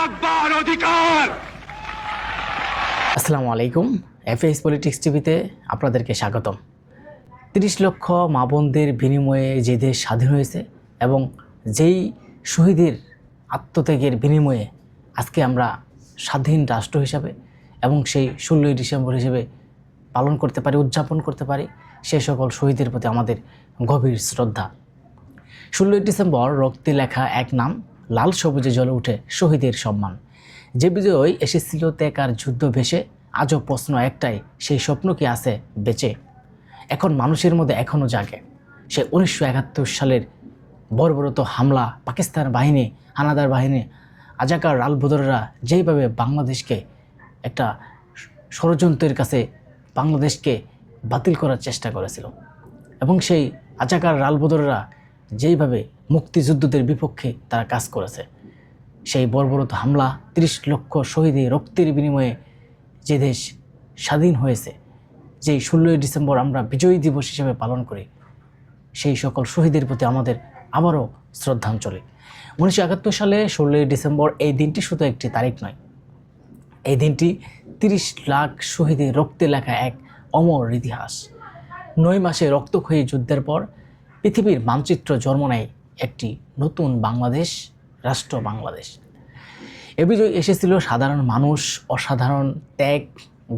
থাকবার অধিকার। আসসালামু আলাইকুম। এফএস পলিটিক্স টিভিতে আপনাদেরকে স্বাগতম। তিরিশ লক্ষ মা বোনদের বিনিময়ে যে দেশ স্বাধীন হয়েছে এবং যেই শহীদের আত্মত্যাগের বিনিময়ে আজকে আমরা স্বাধীন রাষ্ট্র হিসাবে এবং সেই ষোলোই ডিসেম্বর হিসেবে পালন করতে পারি, উদযাপন করতে পারি, সে সকল শহীদের প্রতি আমাদের গভীর শ্রদ্ধা। ষোলোই ডিসেম্বর রক্তে লেখা এক নাম লাল সবুজে জ্বলে উঠে শহীদের সম্মান। যে বিজয় এসেছিল ত্যাগ আর যুদ্ধ ভেসে, আজও প্রশ্ন একটাই, সেই স্বপ্ন কি আছে বেঁচে? এখন মানুষের মধ্যে এখনও জাগে। সে উনিশশো একাত্তর সালের বর্বরত হামলা, পাকিস্তান বাহিনী, হানাদার বাহিনী, আজাকার রালবদররা যেইভাবে বাংলাদেশকে একটা ষড়যন্ত্রের কাছে বাংলাদেশকে বাতিল করার চেষ্টা করেছিল। এবং সেই আজাকার রালবদররা যেইভাবে মুক্তিযুদ্ধদের বিপক্ষে তারা কাজ করেছে। সেই বর্বরত হামলা তিরিশ লক্ষ শহীদের রক্তের বিনিময়ে যে দেশ স্বাধীন হয়েছে, যেই ষোলোই ডিসেম্বর আমরা বিজয়ী দিবস হিসেবে পালন করি, সেই সকল শহীদের প্রতি আমাদের আবারও শ্রদ্ধাঞ্জলি। উনিশশো একাত্তর সালে ষোলোই ডিসেম্বর এই দিনটি শুধু একটি তারিখ নয়, এই দিনটি তিরিশ লাখ শহীদের রক্তে লেখা এক অমর ইতিহাস। নয় মাসে রক্তক্ষয়ী যুদ্ধের পর পৃথিবীর মানচিত্র জন্ম নেয় একটি নতুন বাংলাদেশ, রাষ্ট্র বাংলাদেশ। এ বিজয় এসেছিল সাধারণ মানুষ, অসাধারণ ত্যাগ,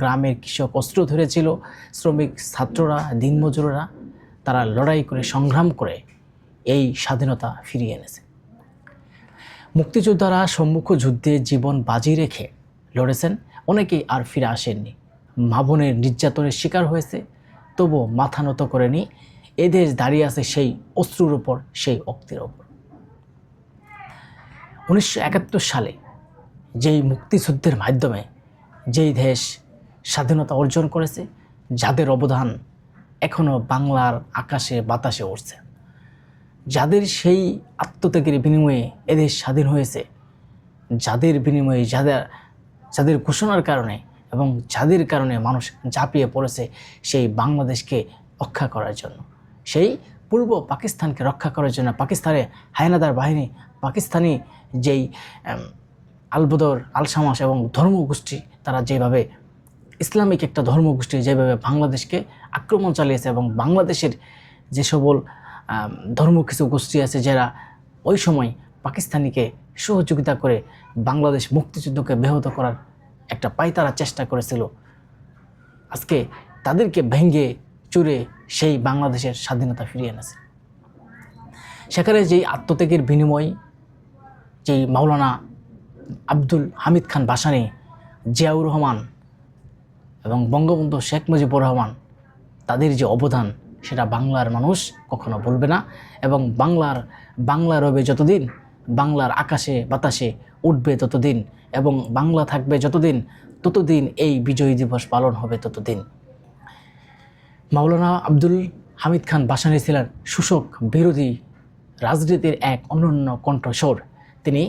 গ্রামের কৃষক অস্ত্র ধরেছিল, শ্রমিক ছাত্ররা, দিনমজুররা, তারা লড়াই করে, সংগ্রাম করে এই স্বাধীনতা ফিরিয়ে এনেছে। মুক্তিযোদ্ধারা সম্মুখ যুদ্ধে জীবন বাজি রেখে লড়েছেন, অনেকেই আর ফিরে আসেননি। মা বোনের নির্যাতনের শিকার হয়েছে, তবুও মাথা নত করেনি এদেশ দাঁড়িয়ে আছে সেই অস্ত্রুর ওপর সেই অক্তির ওপর উনিশশো একাত্তর সালে যেই মুক্তিযুদ্ধের মাধ্যমে যেই দেশ স্বাধীনতা অর্জন করেছে, যাদের অবদান এখনও বাংলার আকাশে, বাতাসে উঠছে যাদের সেই আত্মত্যাগের বিনিময়ে এদেশ স্বাধীন হয়েছে, যাদের বিনিময়ে যাদের যাদের ঘোষণার কারণে এবং যাদের কারণে মানুষ ঝাঁপিয়ে পড়েছে সেই বাংলাদেশকে রক্ষা করার জন্য। সেই পূর্ব পাকিস্তানকে রক্ষা করার জন্য পাকিস্তানে হায়নাদার বাহিনী, পাকিস্তানি যেই আলবদর, আলসামাস এবং ধর্মগোষ্ঠী, তারা যেভাবে ইসলামিক একটা ধর্মগোষ্ঠী যেভাবে বাংলাদেশকে আক্রমণ চালিয়েছে এবং বাংলাদেশের যে সকল ধর্ম কিছু গোষ্ঠী আছে যারা ওই সময় পাকিস্তানিকে সহযোগিতা করে বাংলাদেশ মুক্তিযুদ্ধকে ব্যাহত করার একটা পাইতারা চেষ্টা করেছিল, আজকে তাদেরকে ভেঙে চুরে সেই বাংলাদেশের স্বাধীনতা ফিরিয়ে এনেছে। সেখানে যেই আত্মত্যাগের বিনিময়, যেই মাওলানা আব্দুল হামিদ খান বাসানি, জিয়াউর রহমান এবং বঙ্গবন্ধু শেখ মুজিবুর রহমান, তাদের যে অবদান, সেটা বাংলার মানুষ কখনো বলবে না এবং বাংলার, বাংলা রবে যতদিন, বাংলার আকাশে, বাতাসে উঠবে ততদিন এবং বাংলা থাকবে যতদিন, ততদিন এই বিজয় দিবস পালন হবে ততদিন। মাওলানা আব্দুল হামিদ খান বাসানি ছিলেন শোষক বিরোধী রাজনীতির এক অনন্য কণ্ঠস্বর। তিনি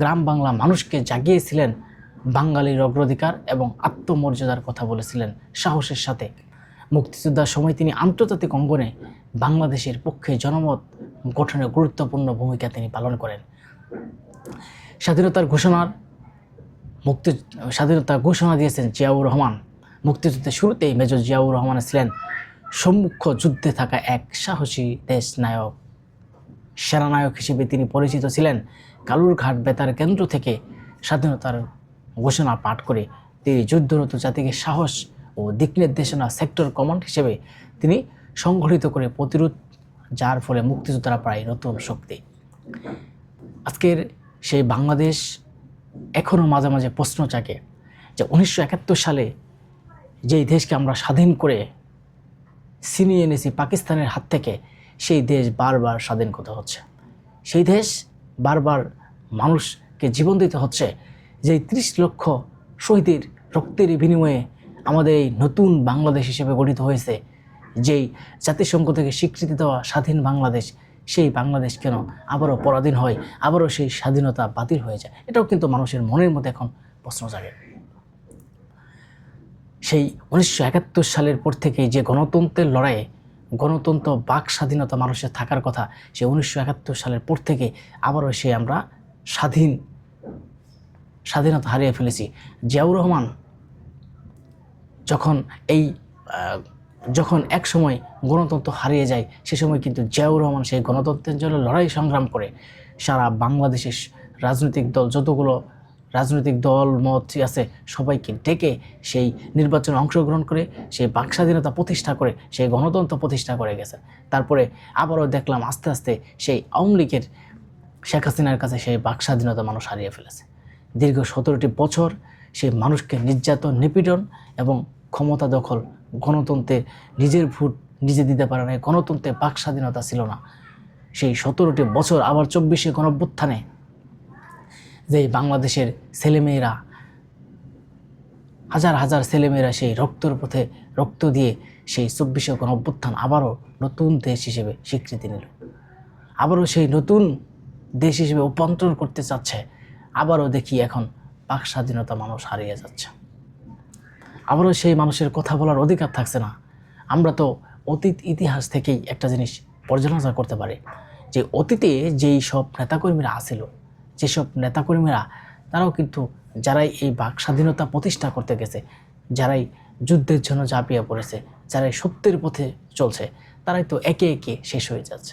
গ্রাম বাংলা মানুষকে জাগিয়েছিলেন, বাঙালির অগ্রাধিকার এবং আত্মমর্যাদার কথা বলেছিলেন সাহসের সাথে। মুক্তিযোদ্ধার সময় তিনি আন্তর্জাতিক অঙ্গনে বাংলাদেশের পক্ষে জনমত গঠনে গুরুত্বপূর্ণ ভূমিকা তিনি পালন করেন। স্বাধীনতার ঘোষণার মুক্তি স্বাধীনতার ঘোষণা দিয়েছেন জিয়াউর রহমান। মুক্তিযুদ্ধের শুরুতেই মেজর জিয়াউর রহমান ছিলেন সম্মুখ যুদ্ধে থাকা এক সাহসী দেশ নায়ক সেনানায়ক হিসেবে তিনি পরিচিত ছিলেন কালুরঘাট বেতার কেন্দ্র থেকে স্বাধীনতার ঘোষণা পাঠ করে। তিনি যুদ্ধরত জাতিকে সাহস ও দিক নির্দেশনা সেক্টর কমান্ড হিসেবে তিনি সংগঠিত করে প্রতিরোধ, যার ফলে মুক্তিযোদ্ধারা পায় নতুন শক্তি। আজকের সেই বাংলাদেশ এখনও মাঝে মাঝে প্রশ্ন জাগে যে উনিশশো একাত্তর সালে যেই দেশকে আমরা স্বাধীন করে ছিনিয়ে এনেছি পাকিস্তানের হাত থেকে, সেই দেশ বারবার স্বাধীন করতে হচ্ছে। সেই দেশ বারবার মানুষকে জীবন দিতে হচ্ছে। যে ত্রিশ লক্ষ শহীদের রক্তের বিনিময়ে আমাদের এই নতুন বাংলাদেশ হিসেবে গঠিত হয়েছে, যেই জাতিসংঘ থেকে স্বীকৃতি দেওয়া স্বাধীন বাংলাদেশ, সেই বাংলাদেশ কেন আবারও পরাধীন হয়, আবারও সেই স্বাধীনতা বাতিল হয়ে যায়? এটাও কিন্তু মানুষের মনের মধ্যে এখন প্রশ্ন জাগে। সেই উনিশশো একাত্তর সালের পর থেকে যে গণতন্ত্রের লড়াইয়ে গণতন্ত্র বাক স্বাধীনতা মানুষের থাকার কথা সে উনিশশো একাত্তর সালের পর থেকে আবারও সে আমরা স্বাধীন, স্বাধীনতা হারিয়ে ফেলেছি। জিয়াউর রহমান যখন এই যখন এক সময় গণতন্ত্র হারিয়ে যায়, সে সময় কিন্তু জিয়াউর রহমান সেই গণতন্ত্রের জন্য লড়াই সংগ্রাম করে। সারা বাংলাদেশের রাজনৈতিক দল যতগুলো রাজনৈতিক দল, মত আছে, সবাইকে ডেকে সেই নির্বাচনে অংশগ্রহণ করে, সেই বাক স্বাধীনতা প্রতিষ্ঠা করে, সেই গণতন্ত্র প্রতিষ্ঠা করে গেছে। তারপরে আবারও দেখলাম আস্তে আস্তে সেই আওয়ামী লীগের শেখ হাসিনার কাছে সেই বাক স্বাধীনতা মানুষ হারিয়ে ফেলেছে। দীর্ঘ সতেরোটি বছর সেই মানুষকে নির্যাতন, নিপীড়ন এবং ক্ষমতা দখল, গণতন্ত্রে নিজের ভোট নিজে দিতে পারে না গণতন্ত্রে বাক স্বাধীনতা ছিল না। সেই সতেরোটি বছর আবার চব্বিশে গণভ্যুত্থানে যে বাংলাদেশের ছেলেমেয়েরা, হাজার হাজার ছেলেমেয়েরা সেই রক্তর পথে রক্ত দিয়ে সেই চব্বিশে গণভ্যুত্থান আবারও নতুন দেশ হিসেবে স্বীকৃতি নিল। আবারও সেই নতুন দেশ হিসেবে রূপান্তর করতে চাচ্ছে। আবারও দেখি এখন পাক স্বাধীনতা মানুষ হারিয়ে যাচ্ছে। আবারও সেই মানুষের কথা বলার অধিকার থাকছে না। আমরা তো অতীত ইতিহাস থেকেই একটা জিনিস পর্যালোচনা করতে পারি যে অতীতে যেই সব নেতাকর্মীরা আসিল যেসব নেতাকর্মীরা, তারাও কিন্তু যারাই এই বাক স্বাধীনতা প্রতিষ্ঠা করতে গেছে, যারাই যুদ্ধের জন্য ঝাঁপিয়ে পড়েছে, যারাই সত্যের পথে চলছে, তারাই তো একে একে শেষ হয়ে যাচ্ছে।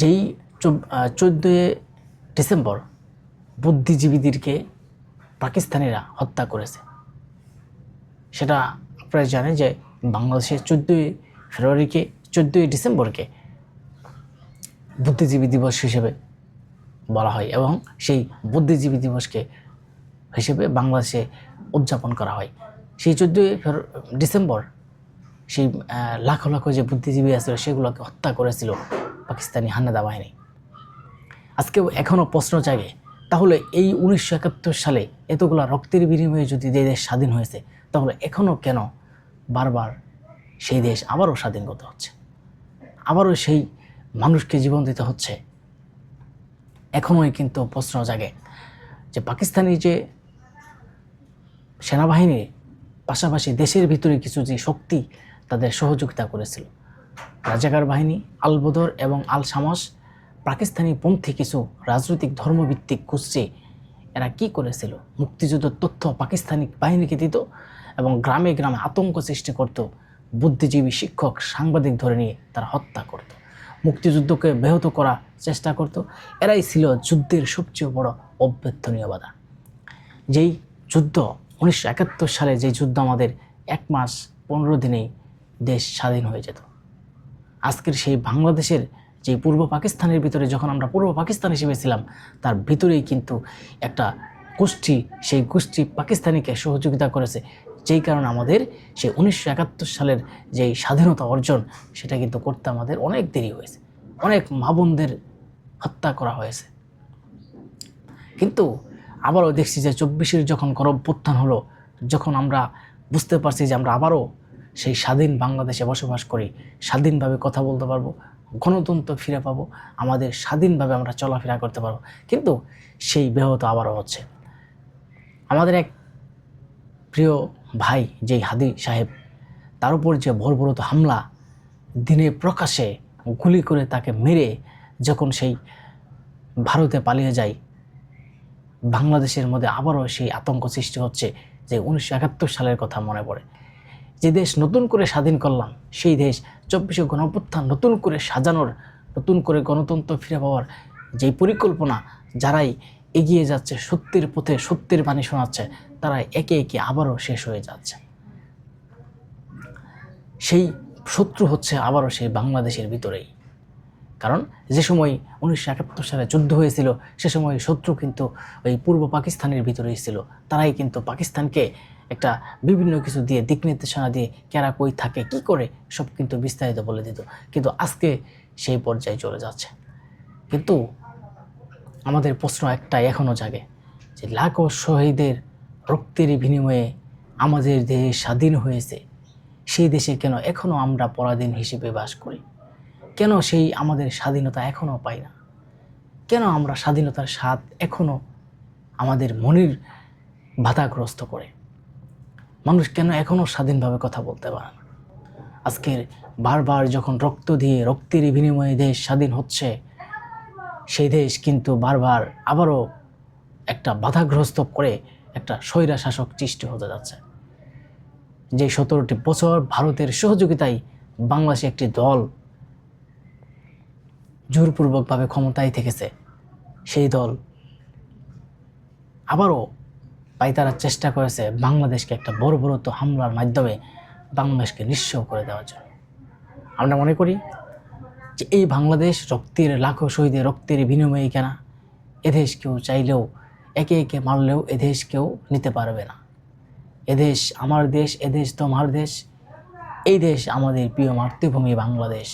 যেই চোদ্দোই ডিসেম্বর বুদ্ধিজীবীদেরকে পাকিস্তানিরা হত্যা করেছে। সেটা আপনারা জানেন যে বাংলাদেশের চোদ্দোই ফেব্রুয়ারিকে, চোদ্দোই ডিসেম্বরকে বুদ্ধিজীবী দিবস হিসেবে বলা হয় এবং সেই বুদ্ধিজীবী দিবসকে হিসেবে বাংলাদেশে উদযাপন করা হয়। সেই চোদ্দোই ডিসেম্বর সেই লাখো লাখো যে বুদ্ধিজীবী আছিল সেগুলোকে হত্যা করেছিল পাকিস্তানি হান্নাদা বাহিনী। আজকেও এখনও প্রশ্ন জাগে, তাহলে এই উনিশশো একাত্তর সালে এতগুলা রক্তের বিনিময়ে যদি যে দেশ স্বাধীন হয়েছে, তাহলে এখনও কেন বারবার সেই দেশ আবারও স্বাধীন করতে হচ্ছে? আবারও সেই মানুষকে জীবন দিতে হচ্ছে? এখনোই কিন্তু প্রশ্ন জাগে যে পাকিস্তানি যে সেনাবাহিনীর পাশাপাশি দেশের ভিতরে কিছু যে শক্তি তাদের সহযোগিতা করেছিল। রাজাকার বাহিনী, আলবদর এবং আল শামাস পাকিস্তানি পন্থী কিছু রাজনৈতিক ধর্মভিত্তিক গোষ্ঠী, এরা কি করেছিল? মুক্তিযুদ্ধের তথ্য পাকিস্তানি বাহিনীকে দিত এবং গ্রামে গ্রামে আতঙ্ক সৃষ্টি করত। বুদ্ধিজীবী শিক্ষক, সাংবাদিক ধরে নিয়ে তারা হত্যা করত। মুক্তিযুদ্ধকে ব্যাহত করার চেষ্টা করত। এরাই ছিল যুদ্ধের সবচেয়ে বড় অভ্যর্থনীয় বাধা। যেই যুদ্ধ উনিশশো একাত্তর সালে যে যুদ্ধ আমাদের এক মাস পনেরো দিনেই দেশ স্বাধীন হয়ে যেত। আজকের সেই বাংলাদেশের যে পূর্ব পাকিস্তানের ভিতরে যখন আমরা পূর্ব পাকিস্তান হিসেবে ছিলাম, তার ভিতরেই কিন্তু একটা গোষ্ঠী, সেই গোষ্ঠী পাকিস্তানিকে সহযোগিতা করেছে যেই কারণে আমাদের সেই উনিশশো একাত্তর সালের যেই স্বাধীনতা অর্জন, সেটা কিন্তু করতে আমাদের অনেক দেরি হয়েছে। অনেক মা বোনদের হত্যা করা হয়েছে। কিন্তু আবারও দেখছি যে চব্বিশের যখন গণভ্যুত্থান হলো, যখন আমরা বুঝতে পারছি যে আমরা আবারও সেই স্বাধীন বাংলাদেশে বসবাস করি, স্বাধীনভাবে কথা বলতে পারব, গণতন্ত্র ফিরে পাবো, আমাদের স্বাধীনভাবে আমরা চলাফেরা করতে পারব। কিন্তু সেই ব্যাহত আবারও হচ্ছে। আমাদের এক প্রিয় ভাই, যেই হাদি সাহেব, তার উপর যে বর্বরত হামলা দিনে প্রকাশে গুলি করে তাকে মেরে যখন সেই ভারতে পালিয়ে যায়, বাংলাদেশের মধ্যে আবারও সেই আতঙ্ক সৃষ্টি হচ্ছে যে উনিশশো একাত্তর সালের কথা মনে পড়ে। যে দেশ নতুন করে স্বাধীন করলাম, সেই দেশ চব্বিশে গণঅভ্যুত্থান নতুন করে সাজানোর, নতুন করে গণতন্ত্র ফিরে পাওয়ার যেই পরিকল্পনা, যারাই এগিয়ে যাচ্ছে, সত্যের পথে সত্যের বাণী শোনাচ্ছে, তারা একে একে আবারও শেষ হয়ে যাচ্ছে। সেই শত্রু হচ্ছে আবারও সেই বাংলাদেশের ভিতরেই। কারণ যে সময় উনিশশো একাত্তর সালে যুদ্ধ হয়েছিল, সে সময় শত্রু কিন্তু ওই পূর্ব পাকিস্তানের ভিতরেই ছিল। তারাই কিন্তু পাকিস্তানকে একটা বিভিন্ন কিছু দিয়ে, দিক নির্দেশনা দিয়ে, কেরা কই থাকে, কি করে, সব কিন্তু বিস্তারিত বলে দিত। কিন্তু আজকে সেই পর্যায়ে চলে যাচ্ছে। কিন্তু আমাদের প্রশ্ন একটাই এখনও জাগে, যে লাখো শহীদের রক্তের বিনিময়ে আমাদের দেশ স্বাধীন হয়েছে, সেই দেশে কেন এখনও আমরা পরাধীন হিসেবে বাস করি? কেন সেই আমাদের স্বাধীনতা এখনও পাই না? কেন আমরা স্বাধীনতার স্বাদ এখনও আমাদের মনের বাধাগ্রস্ত করে? মানুষ কেন এখনও স্বাধীনভাবে কথা বলতে পারে না? আজকের বারবার যখন রক্ত দিয়ে রক্তের বিনিময়ে দেশ স্বাধীন হচ্ছে সেই দেশ কিন্তু বারবার আবারও একটা বাধাগ্রস্ত করে একটা স্বৈরা শাসক সৃষ্টি হতে যাচ্ছে। যে সতেরোটি বছর ভারতের সহযোগিতায় বাংলাদেশে একটি দল জোরপূর্বকভাবে ক্ষমতায় থেকেছে, সেই দল আবারও পাইতারার চেষ্টা করেছে বাংলাদেশকে একটা বড় বড় হামলার মাধ্যমে বাংলাদেশকে নিঃস্ব করে দেওয়ার জন্য। আমরা মনে করি যে এই বাংলাদেশ রক্তের, লাখো শহীদের রক্তের বিনিময়ে কেনা, এদেশ কেউ চাইলেও, একে একে মারলেও এদেশ কেউ নিতে পারবে না। এদেশ আমার দেশ, এদেশ তোমার দেশ, এই দেশ আমাদের প্রিয় মাতৃভূমি বাংলাদেশ।